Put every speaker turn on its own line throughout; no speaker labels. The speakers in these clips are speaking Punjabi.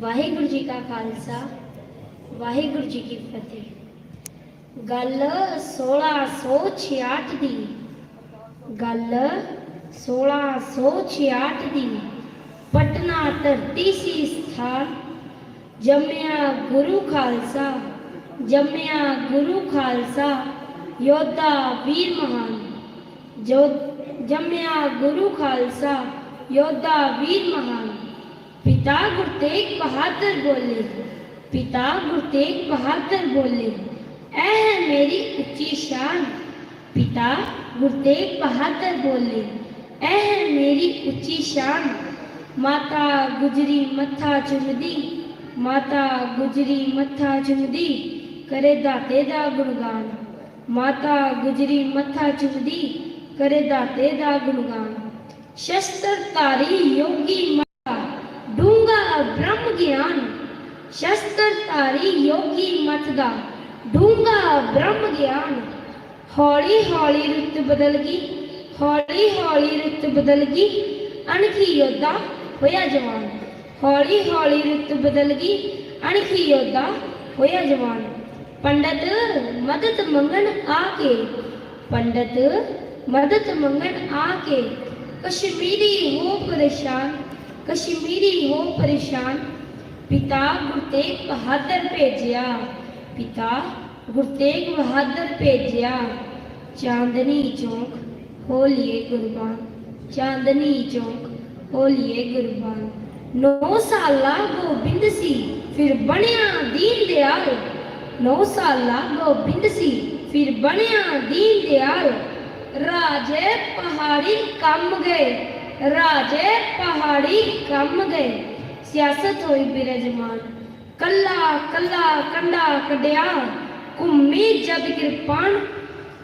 ਵਾਹਿਗੁਰੂ ਜੀ ਕਾ ਖਾਲਸਾ ਵਾਹਿਗੁਰੂ ਜੀ ਕੀ ਫਤਿਹ ਗੱਲ 1668 ਦੀ ਗੱਲ 1668 ਦੀ ਪਟਨਾ ਧਰਤੀ ਸੀ ਸਥਾਨ ਜੰਮਿਆ ਗੁਰੂ ਖਾਲਸਾ ਜੰਮਿਆ ਗੁਰੂ ਖਾਲਸਾ ਯੋਧਾ ਵੀਰ ਮਹਾਨ ਜੋ ਜੰਮਿਆ ਗੁਰੂ ਖਾਲਸਾ ਯੋਧਾ ਵੀਰ ਮਹਾਨ ਪਿਤਾ ਗੁਰਤੇਗ ਬਹਾਦਰ ਬੋਲੇ ਪਿਤਾ ਗੁਰਤੇਗ ਬਹਾਦਰ ਬੋਲੇ ਇਹ ਹੈ ਮੇਰੀ ਉੱਚੀ ਸ਼ਾਨ ਪਿਤਾ ਗੁਰਤੇਗ ਬਹਾਦਰ ਬੋਲੇ ਇਹ ਹੈ ਮੇਰੀ ਉੱਚੀ ਸ਼ਾਨ ਮਾਤਾ ਗੁਜਰੀ ਮੱਥਾ ਚੁੰਮਦੀ ਮਾਤਾ ਗੁਜਰੀ ਮੱਥਾ ਚੁੰਮਦੀ ਕਰੇ ਦਾਤੇ ਦਾ ਗੁਣਗਾਨ ਮਾਤਾ ਗੁਜਰੀ ਮੱਥਾ ਚੁੰਮਦੀ ਕਰੇ ਦਾਤੇ ਦਾ ਗੁਣਗਾਨ ਸ਼ਸਤਰ ਧਾਰੀ ਯੋਗੀ ਮਾਤਾ ਡੂੰਗਾ ਬ੍ਰਹਮ ਗਿਆਨ ਸ਼ਸਤਰ ਧਾਰੀ ਯੋਗੀ ਮਤ ਦਾ ਡੂੰਗਾ ਬ੍ਰਹਮ ਗਿਆਨ। ਹੌਲੀ ਹੌਲੀ ਰੁੱਤ ਬਦਲ ਗਈ ਹੌਲੀ ਹੌਲੀ ਰੁੱਤ ਬਦਲ ਗਈ, ਅਣਖੀ ਯੋਧਾ ਹੋਇਆ ਜਵਾਨ। ਹੌਲੀ ਹੌਲੀ ਰੁੱਤ ਬਦਲ ਗਈ, ਅਣਖੀ ਯੋਧਾ ਹੋਇਆ ਜਵਾਨ। ਪੰਡਤ ਮਦਦ ਮੰਗਣ ਆ ਕੇ, ਪੰਡਤ ਮਦਦ ਮੰਗਣ ਆ ਕੇ, ਕਸ਼ਮੀਰੀ ਹੋ ਪਰੇਸ਼ਾਨ ਕਸ਼ਮੀਰੀ ਹੋ ਪਰੇਸ਼ਾਨ ਪਿਤਾ ਗੁਰਤੇਗ ਬਹਾਦਰ ਭੇਜਿਆ। ਪਿਤਾ ਗੁਰਤੇਗ ਬਹਾਦਰ ਭੇਜਿਆ। ਚਾਂਦਨੀ ਚੌਂਕ ਹੋਲੀਏ ਗੁਰਬਾਨ ਚਾਂਦਨੀ ਚੌਂਕ ਹੋਲੀਏ ਗੁਰਬਾਨ ਨੌ ਸਾਲਾ ਗੋਬਿੰਦ ਸੀ, ਫਿਰ ਬਣਿਆ ਦੀਨ ਦਿਆਲ। ਨੌ ਸਾਲਾ ਗੋਬਿੰਦ ਸੀ, ਫਿਰ ਬਣਿਆ ਦੀਨ ਦਿਆਲ। ਰਾਜੇ ਪਹਾੜੀ ਕੰਮ ਗਏ। ਰਾਜੇ ਪਹਾੜੀ ਕੰਮ ਗਏ। ਸਿਆਸਤ ਹੋਈ ਬਿਰਜਮਾਨ। ਕੱਲਾ ਕੱਲਾ ਕੰਡਾ ਕੱਢਿਆ। ਘੁੰਮੀ ਜਦ ਕਿਰਪਾਨ।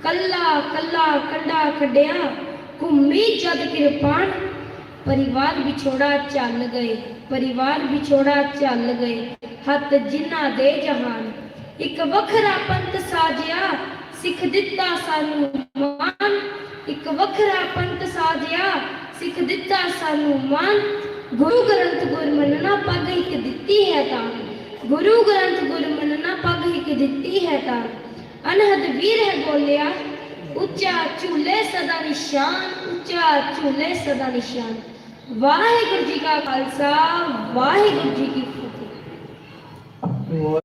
ਕੱਲਾ ਕੱਲਾ ਕੰਡਾ ਕੱਢਿਆ। ਘੁੰਮੀ ਜਦ ਕਿਰਪਾਨ। ਪਰਿਵਾਰ ਵਿਛੋੜਾ ਚੱਲ ਗਏ। ਪਰਿਵਾਰ ਵਿਛੋੜਾ ਚੱਲ ਗਏ। ਹੱਥ ਜਿਨ੍ਹਾਂ ਦੇ ਜਹਾਨ। ਇੱਕ ਵੱਖਰਾ ਪੰਥ ਸਾਜਿਆ। ਸਿੱਖ ਦਿੱਤਾ ਸਾਨੂੰ ਮਾਨ ਇੱਕ ਵੱਖਰਾ ਪੰਥ ਸਾਜਿਆ। ਸਿੱਖ ਦਿੱਤਾ, ਸਾਨੂੰ ਮਾਨ ਗੁਰੂ ਗ੍ਰੰਥ ਗੁਰ ਮੰਨਣਾ ਪੱਗ ਇੱਕ ਦਿੱਤੀ ਹੈ ਤਾਂ। ਗੁਰੂ ਗ੍ਰੰਥ ਗੁਰ ਮੰਨਣਾ ਪੱਗ ਇੱਕ ਦਿੱਤੀ ਹੈ ਤਾਂ। ਅਨਹਦ ਵੀਰ ਹੈ ਬੋਲਿਆ, ਉੱਚਾ ਝੂਲੇ ਸਦਾ ਨਿਸ਼ਾਨ, ਉੱਚਾ ਝੂਲੇ ਸਦਾ ਨਿਸ਼ਾਨ। ਵਾਹਿਗੁਰੂ ਜੀ ਕਾ ਖਾਲਸਾ, ਵਾਹਿਗੁਰੂ ਜੀ ਕੀ ਫਤਿਹ।